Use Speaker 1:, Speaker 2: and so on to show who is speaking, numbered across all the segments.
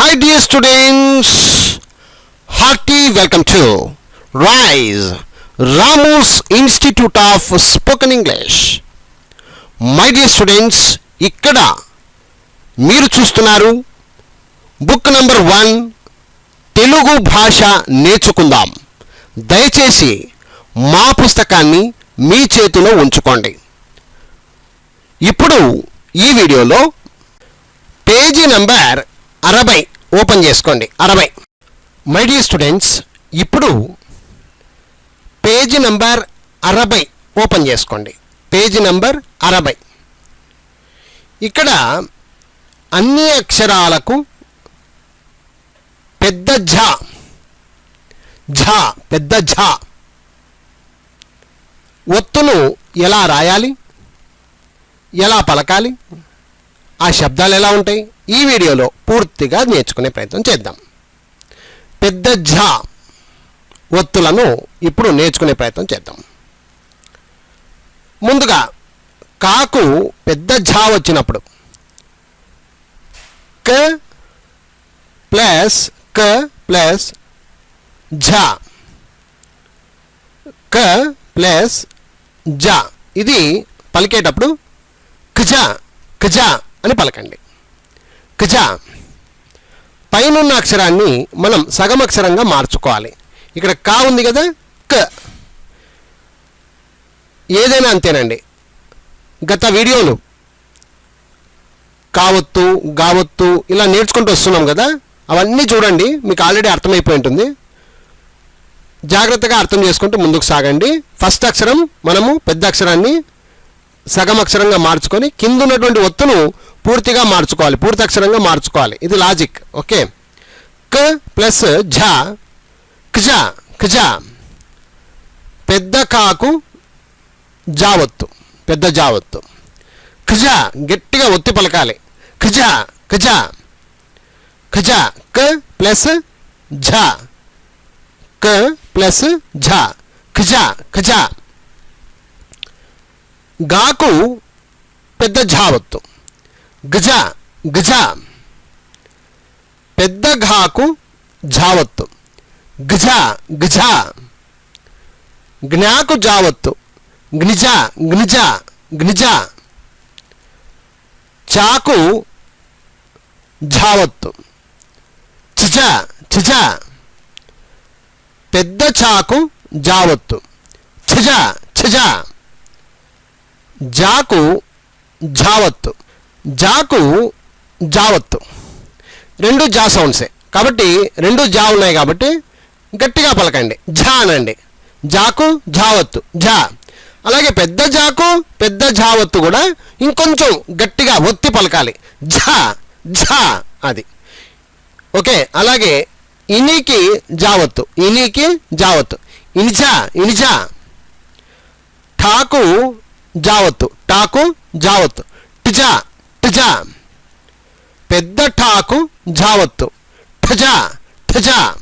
Speaker 1: Hi dear students, hearty welcome to RISE, Ramus Institute of Spoken English. My dear students ఇక్కడ మీరు చూస్తున్నారు book number one Telugu భాష నేర్చుకుందాం దయచేసి మా పుస్తకాన్ని మీ చేతిలో ఉంచుకోండి ఇప్పుడు ఈ వీడియోలో పేజీ నంబర్ అరవై. ఓపెన్ చేసుకోండి. అరవై. మై డియర్ స్టూడెంట్స్ ఇప్పుడు పేజీ నంబర్ అరవై ఓపెన్ చేసుకోండి. పేజీ నంబర్ అరవై. ఇక్కడ అన్ని అక్షరాలకు పెద్ద ఝ. ఝ పెద్ద ఝ. ఒత్తును ఎలా రాయాలి? ఎలా పలకాలి? ఆ శబ్దాలు ఎలా ఉంటాయి? ఈ వీడియోలో పూర్తిగా నేర్చుకునే ప్రయత్నం చేద్దాం. పెద్ద ఝ ఒత్తులను ఇప్పుడు నేర్చుకునే ప్రయత్నం చేద్దాం. ముందుగా కాకు పెద్ద ఝ వచ్చినప్పుడు క ప్లస్ క ప్లస్ ఝ. క ప్లస్ జ ఇది పలికేటప్పుడు ఖజ ఖజ అని పలకండి. కజ పైనున్న అక్షరాన్ని మనం సగం అక్షరంగా మార్చుకోవాలి. ఇక్కడ కా ఉంది కదా క. ఏదైనా అంతేనండి. గత వీడియోలు. కావత్తు గావత్తు ఇలా నేర్చుకుంటూ వస్తున్నాం కదా అవన్నీ చూడండి మీకు ఆల్రెడీ అర్థమైపోయి ఉంటుంది. జాగ్రత్తగా అర్థం చేసుకుంటూ ముందుకు సాగండి. ఫస్ట్ అక్షరం మనము పెద్ద అక్షరాన్ని సగం అక్షరంగా మార్చుకొని కింద ఉన్నటువంటి ఒత్తును పూర్తిగా మార్చుకోవాలి పూర్తి అక్షరంగా మార్చుకోవాలి. ఇది లాజిక్ ఓకే క ప్లస్ ఝ ఖజ ఖజ. పెద్ద కాకు జావత్తు పెద్ద జావత్తు. ఖజ గట్టిగా ఒత్తి పలకాలి. ఖజ ఖజ. ఖజ క ప్లస్ ఝ. క ప్లస్ ఝ. ఖజ ఖజ. గాకు పెద్ద జావత్తు. గజ గజ పెద్ద ఘాకు జావత్తు గజ గజ జ్ఞాకు జావత్తు గ్నిజ గ్నిజ గ్నిజ చాకు ఝావత్తు. చిజ చిజ పెద్ద చాకు జావత్తు చిజ చిజ జాకు జావత్తు జాకు జావత్తు. రెండు జా సౌండ్సే. కాబట్టి రెండు జా ఉన్నాయి కాబట్టి గట్టిగా పలకండి. జా అనండి. జాకు జావత్తు. జా. అలాగే పెద్ద జాకు పెద్ద జావత్తు కూడా ఇంకొంచెం గట్టిగా ఒత్తి పలకాలి. జా జా అది. ఓకే అలాగే ఇనికి జావత్తు. ఇనికి జావత్తు. ఇనిజా ఇనిజా ఠాకు జావత్తు. టాకు జావత్తు. టిజా టిజా పెద్ద ఠాకు జావత్తు। ఠజా ఠజా।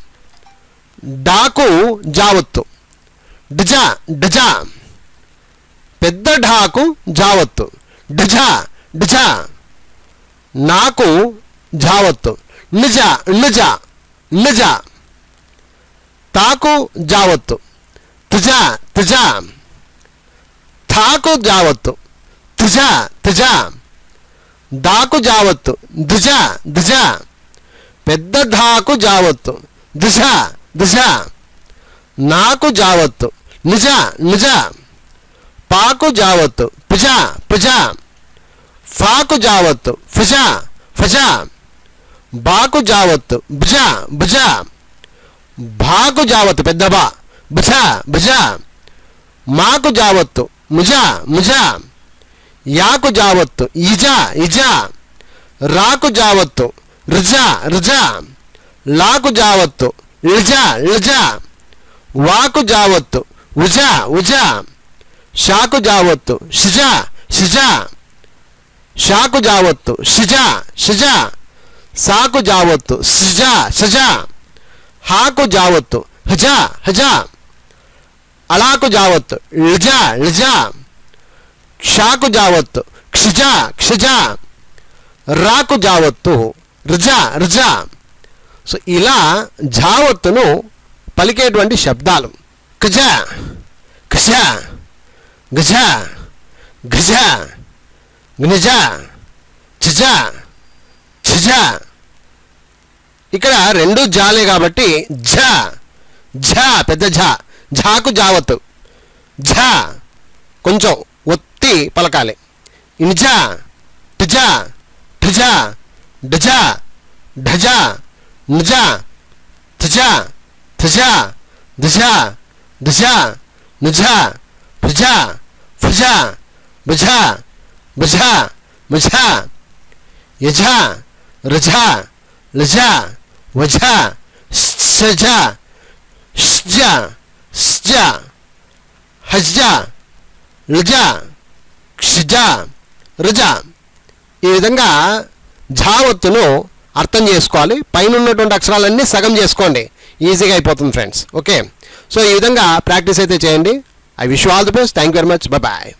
Speaker 1: డాకు జావత్తు। డజా డజా పెద్ద ఢాకు జావత్తు। డజా డజా నాకు జావత్తు। నిజ నిజ నిజ తాకు జావత్తు। తుజ తుజ థాకు జావత్తు। తుజ తుజ దాకు జావత్తు. దుజ దుజ పెద్ద ధాకు జావత్తు. దుజ దుజ నాకు జావత్తు. నిజ నిజ. పాకు జావత్తు. పుజ పుజ. ఫాకు జావత్తు. ఫుజ ఫజ. బాకు జావత్తు. భుజ భుజ భాకు జావత్తు. పెద్ద బా. భుజ భుజ మాకు జావత్తు. ముజ ముజ. యాకు జావత్తు. ఇజా ఇజ. రాకు జావత్తు. రుజ రిజా. లాకు జావత్తు. లిజ లిజ వాకు జావత్తు. ఉజ ఉజ. షాకు జావత్తు. షిజా షిజా. షాకు జావత్తు. షిజా షిజా. సాకు జావత్తు. షిజా సజ హాకు జావత్తు. హజ హజ. అలాకు జావత్తు. లిజా లిజా క్షాకు జావత్తు. క్షిజ క్షిజ. రాకు జావత్తు. రిజ రుజ. సో ఇలా ఝావత్తును పలికేటువంటి శబ్దాలు. ఖజ ఖజ గజ గజ. gnజ ఛజ ఛజ. ఇక్కడ రెండు జాలే కాబట్టి ఝ ఝ పెద్ద ఝ. ఝాకు జావత్తు. ఝ కొంచెం. ఒత్తి పలకాలి. ఇన్జ టిజ ఠిజ డజ ఢజ నుజ థజ థజ ధజ ధజ నుజ ఫజ ఫజ భజ భజ మఝ యజ రజ లజ వజ సజ షజ స్జ హజ లజ క్షిజ రుజ. ఈ విధంగా ఝావత్తును అర్థం చేసుకోవాలి. పైన ఉన్నటువంటి అక్షరాలన్నీ సగం చేసుకోండి. ఈజీగా అయిపోతుంది ఫ్రెండ్స్. ఓకే. సో ఈ విధంగా ప్రాక్టీస్ అయితే చేయండి. I wish all the best. Thank you very much. Bye